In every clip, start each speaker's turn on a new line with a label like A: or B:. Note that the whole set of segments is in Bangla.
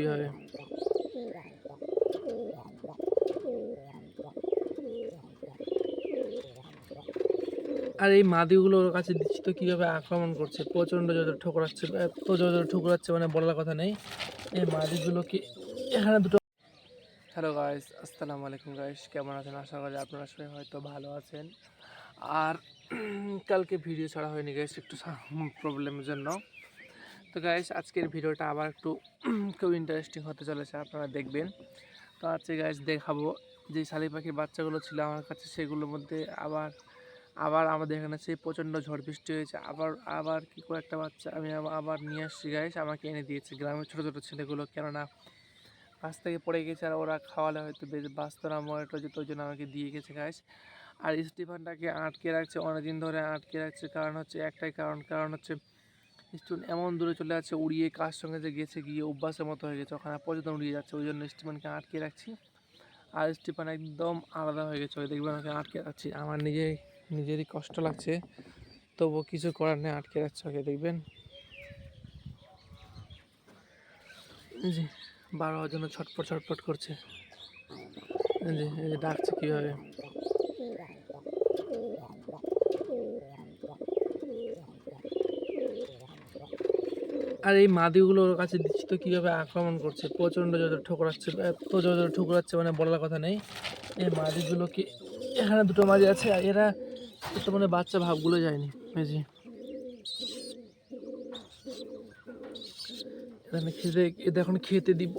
A: কীভাবে? আর এই মাদিগুলোর কাছে দিচ্ছি তো কীভাবে আক্রমণ করছে? প্রচণ্ড জোরে ঠোকরাচ্ছে এত জোরে ঠোকরাচ্ছে মানে বলার কথা নেই। এই মাদিগুলোকে এখানে দুটো হ্যালো গাইস আসসালামু আলাইকুম গাইস কেমন আছেন? আশা করি আপনারা সবাই হয়তো ভালো আছেন। আর কালকে ভিডিও ছাড়া হয়নি গাইস একটু প্রবলেমের জন্য। তো গাইস আজকের ভিডিওটা আবার একটু খুব ইন্টারেস্টিং হতে চলেছে, আপনারা দেখবেন। তো আজকে গাইস দেখাবো যে শালি পাখির বাচ্চাগুলো ছিল আমার কাছে, সেগুলোর মধ্যে আবার আবার আমাদের এখানে সেই প্রচণ্ড ঝড় বৃষ্টি হয়েছে, আবার আবার কি একটা বাচ্চা আমি আবার- আবার নিয়ে আসছি গাইস আমাকে এনে দিয়েছে গ্রামের ছোটো ছোটো ছেলেগুলো, কেননা পাশ থেকে পড়ে গেছে আর ওরা খাওয়ালে হয়তো বেশ বাঁচত না মরেটো যেত, ওই জন্য আমাকে দিয়ে গেছে গাইস আর স্টিফানটাকে আটকে রাখছে, অনেকদিন ধরে আটকে রাখছে, কারণ হচ্ছে একটাই কারণ কারণ হচ্ছে স্টুডেন্ট এমন দূরে চলে যাচ্ছে, উড়িয়ে কার সঙ্গে যে গেছে গিয়ে অভ্যাসের মতো হয়ে গেছে, ওখানে পর্যন্ত উড়িয়ে যাচ্ছে, ওই জন্য স্টিফানকে আটকে রাখছি। আর স্টিফান একদম আলাদা হয়ে গেছে দেখবেন ওকে আটকে রাখছি। আমার নিজে, নিজেরই কষ্ট লাগছে তবু কিছু করার নেই, আটকে রাখছে ওকে, দেখবেন? জি বারো জন্য ছটপট ছটপট করছে। যে ডাকছে কীভাবে? আর এই মাদিগুলো ওর কাছে দিচ্ছি তো কীভাবে আক্রমণ করছে, প্রচণ্ড জোরে ঠোকরাচ্ছে, এত জোরে জোরে ঠোকরাচ্ছে মানে বলার কথা নেই। এই মাদিগুলোকে এখানে দুটো মাদি আছে এরা তো মানে বাচ্চা ভাবগুলো যায়নি, এই যে। এখানে খেতে, এদের এখন খেতে দিব।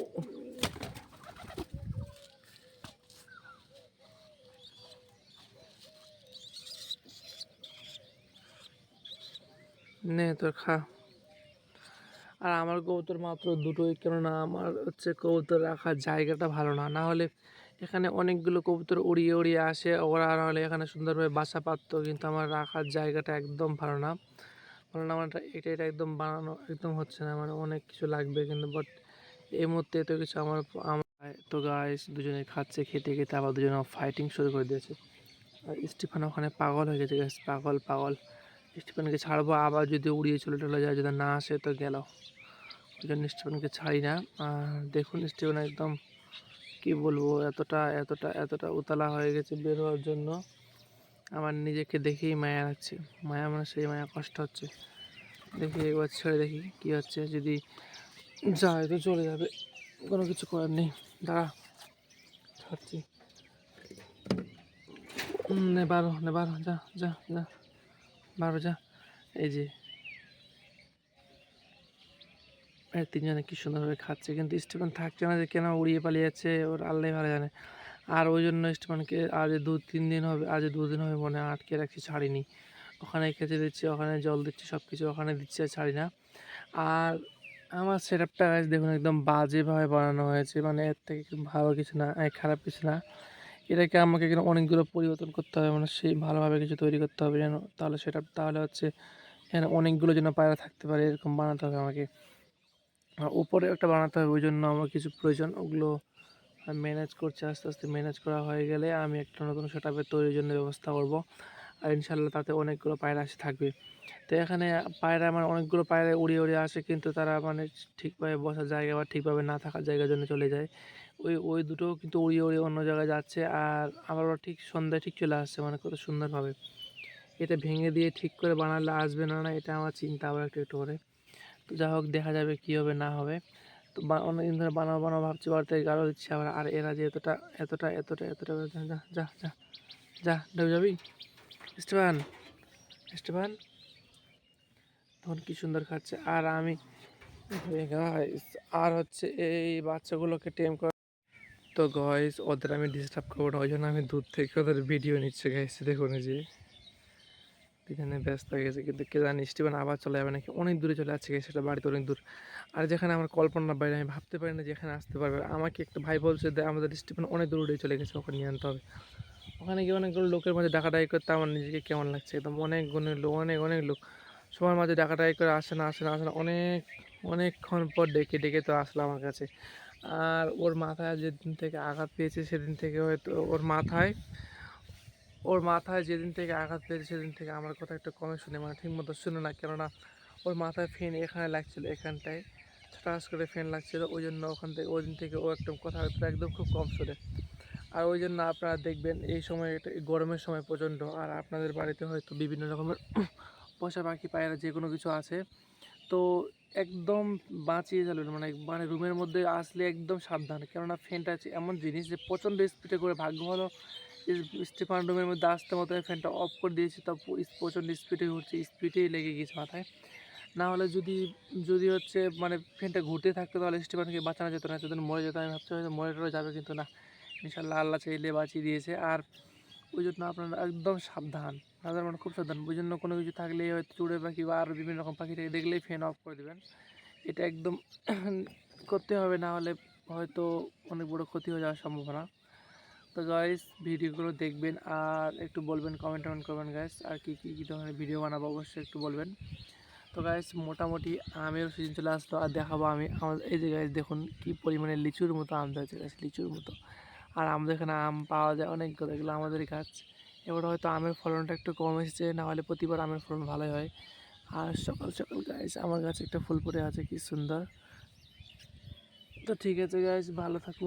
A: নে তোর খা। আর আমার কবুতর মাত্র দুটোই, কেননা আমার হচ্ছে কবুতর রাখার জায়গাটা ভালো না। না হলে এখানে অনেকগুলো কবুতর উড়িয়ে উড়িয়ে আসে, ওরা নাহলে এখানে সুন্দরভাবে বাসা পাততো, কিন্তু আমার রাখার জায়গাটা একদম ভালো না। না আমার এটা এটা একদম বানানো একদম হচ্ছে না মানে অনেক কিছু লাগবে কিন্তু বাট এই মুহূর্তে তো কিছু আমার আমার, তো গাইস দুজনে খাচ্ছে, খেতে খেতে আবার দুজনে ফাইটিং শুরু করে দিয়েছে। আর স্টিফান ওখানে পাগল হয়ে গেছে গাইস পাগল পাগল। স্টিফানকে ছাড়বো আবার যদি উড়িয়ে চলে চলে যায় যদি না আসে তো গেল। ওই জন্য স্টিফানকে ছাড়ি না। দেখুন স্টিফান একদম কি বলব এতটা এতটা এতটা উতলা হয়ে গেছে বের হওয়ার জন্য। আমার নিজেকে দেখেই মায়া লাগছে। মায়া মানে সেই মায়া কষ্ট হচ্ছে। দেখি একবার ছেড়ে দেখি কি হচ্ছে। যদি যায় তো চলে যাবে। কোনো কিছু করার নেই। দাঁড়া ছাড়ছি। উম, নে বারো নে বারো যা যা যা। এই যে। তিনজনে কি সুন্দরভাবে খাচ্ছে। কিন্তু স্টিফেন থাকছে না যে কেন উড়িয়ে পালিয়ে যাচ্ছে, ওর আল্লাহ ভালো জানে। আর ওই জন্য স্টিফেনকে আজ দু, তিন দিন হবে আজ দু দিন হবে মনে আটকে রাখছি, ছাড়িনি। ওখানে খেতে দিচ্ছি, ওখানে জল দিচ্ছি সব কিছু ওখানে দিচ্ছি আর ছাড়ি না। আর আমার সেট আপটা দেখুন, একদম বাজেভাবে বানানো হয়েছে। মানে এর থেকে ভালো কিছু না খারাপ কিছু না। এটাকে আমাকে কিন্তু অনেকগুলো পরিবর্তন করতে হবে মানে সেই ভালোভাবে কিছু তৈরি করতে হবে যেন, তাহলে সেটা, তাহলে হচ্ছে এখানে অনেকগুলো যেন পায়রা থাকতে পারে, এরকম বানাতে হবে আমাকে। উপরে একটা বানাতে হবে, ওই জন্য আমার কিছু প্রয়োজন, ওগুলো ম্যানেজ করছে, আস্তে আস্তে ম্যানেজ করা হয়ে গেলে আমি একটা নতুন সেট তৈরির জন্য ব্যবস্থা করব। আর ইনশাল্লাহ তাতে অনেকগুলো পায়রা আসে থাকবে। তো এখানে পায়রা মানে অনেকগুলো পায়রা উড়িয়ে উড়িয়ে আসে, কিন্তু তারা মানে ঠিকভাবে বসার জায়গা বা ঠিকভাবে না থাকার জায়গার জন্য চলে যায়। ওই ওই দুটো কিন্তু উড়িয়ে উড়িয়ে অন্য জায়গায় যাচ্ছে আর আবার ওরা ঠিক সন্ধ্যায় ঠিক চলে আসছে মানে কত সুন্দরভাবে। এটা ভেঙে দিয়ে ঠিক করে বানালে আসবে না না এটা আমার চিন্তা আবার একটু একটু করে। তো যা হোক দেখা যাবে কী হবে, না হবে। তো অনেকদিন ধরে বানাবো বানাবো ভাবছি, বাড়িতে গাড়ো দিচ্ছি আবার। আর এরা যে এতটা এতটা এতটা এতটা, যা যা যা যা যাবি? স্টেফান স্টেফান তখন কি সুন্দর খাচ্ছে? আর আমি আর হচ্ছে এই বাচ্চাগুলোকে টেম করা তো গয়েস ওদের আমি ডিস্টার্ব করব না ওই জন্য আমি দূর থেকে ওদের ভিডিও নিচ্ছে গাইস দেখুন যে। এখানে ব্যস্ত হয়ে গেছে, কিন্তু কে জানি স্টিভেন আবার চলে যাবে নাকি? অনেক দূরে চলে যাচ্ছে গেছে সেটা বাড়িতে অনেক দূর। আর যেখানে আমার কল্পনার বাইরে, আমি ভাবতে পারি না যে এখানে আসতে পারবে। আমাকে একটা ভাই বলছে আমাদের স্টিভেন অনেক দূরে উড়ে চলে গেছে ওখানে নিয়ে আনতে হবে। ওখানে গিয়ে অনেকগুলো লোকের মাঝে ডাকাডাকি করতে আমার নিজেকে কেমন লাগছে? একদম অনেক গুণের লোক, অনেক অনেক লোক। সবার মাঝে ডাকাডাকি করে আসে না আসে না আসে না। অনেক, অনেকক্ষণ পর ডেকে ডেকে তো আসলো আমার কাছে। আর ওর মাথায় যেদিন থেকে আঘাত পেয়েছে সেদিন থেকে হয়তো ওর মাথায় ওর মাথায় যেদিন থেকে আঘাত পেয়েছে সেদিন থেকে আমার কথা একটু কমে শুনে মানে ঠিক মতো শুনে না। কেননা ওর মাথায় ফেন এখানে লাগছিল, এখানটায়। ছটাস করে ফ্যান লাগছিল, ওই জন্য ওখান থেকে, ওই দিন থেকে ও একদম কথা একদম খুব কম সরে আর ওই জন্য আপনারা দেখবেন এই সময় গরমের সময় প্রচণ্ড। আর আপনাদের বাড়িতে হয়তো বিভিন্ন রকমের পোষা পাখি পায়রা যে কোনো কিছু আছে। তো একদম বাঁচিয়ে চলবেন মানে মানে রুমের মধ্যে আসলে একদম সাবধান। কেননা ফ্যানটা আছে এমন জিনিস যে প্রচণ্ড স্পিডে করে, ভাগ্য ভালো স্টিফান রুমের মধ্যে আসতে মতো ফ্যানটা অফ করে দিয়েছি, তা প্রচণ্ড স্পিডে ঘুরছে স্পিডেই লেগে গেছে মাথায়। না হলে যদি যদি হচ্ছে মানে ফ্যানটা ঘুরতে থাকতো, তাহলে স্টিফানকে বাঁচানো যেত না সেদিন মরে যেত আমি ভাবছি হয়তো মরে টরে যাবে, কিন্তু না। ইনশাল্লাহ আল্লাহ চাইলে বাঁচিয়ে দিয়েছে। আর ওই জন্য আপনারা একদম সাবধান। সাধারণ মানে খুব সাবধান। ওই জন্য কোনো কিছু থাকলেই হয়তো চুড়ে পাখি বা আরও বিভিন্ন রকম পাখি পাখিটাকে দেখলেই ফ্যান অফ করে দেবেন। এটা একদম করতে হবে, না হলে হয়তো অনেক বড় ক্ষতি হয়ে যাওয়ার সম্ভাবনা। তো গাইস ভিডিওগুলো দেখবেন আর একটু বলবেন কমেন্ট টমেন্ট করবেন গাইস আর কি, কী কী ধরনের ভিডিও বানাবো অবশ্যই একটু বলবেন। তো গাইস মোটামুটি আমের সিজন চলে আসলো, আর দেখাবো আমি আমাদের এই যে গাইস দেখুন কি পরিমাণে লিচুর মতো আম ধরেছে গাছ লিচুর মতো। আর আমাদের এখানে আম পাওয়া যায় অনেকগুলো এগুলো আমাদের গাছ। এবার হয়তো আমের ফলনটা একটু কম এসেছে, না হলে প্রতিবার আমের ফলন ভালোই হয়। আর সকাল সকাল গাছ আমার গাছে একটা ফুল পড়ে আছে, কি সুন্দর। তো ঠিক আছে গাছ ভালো থাকুন।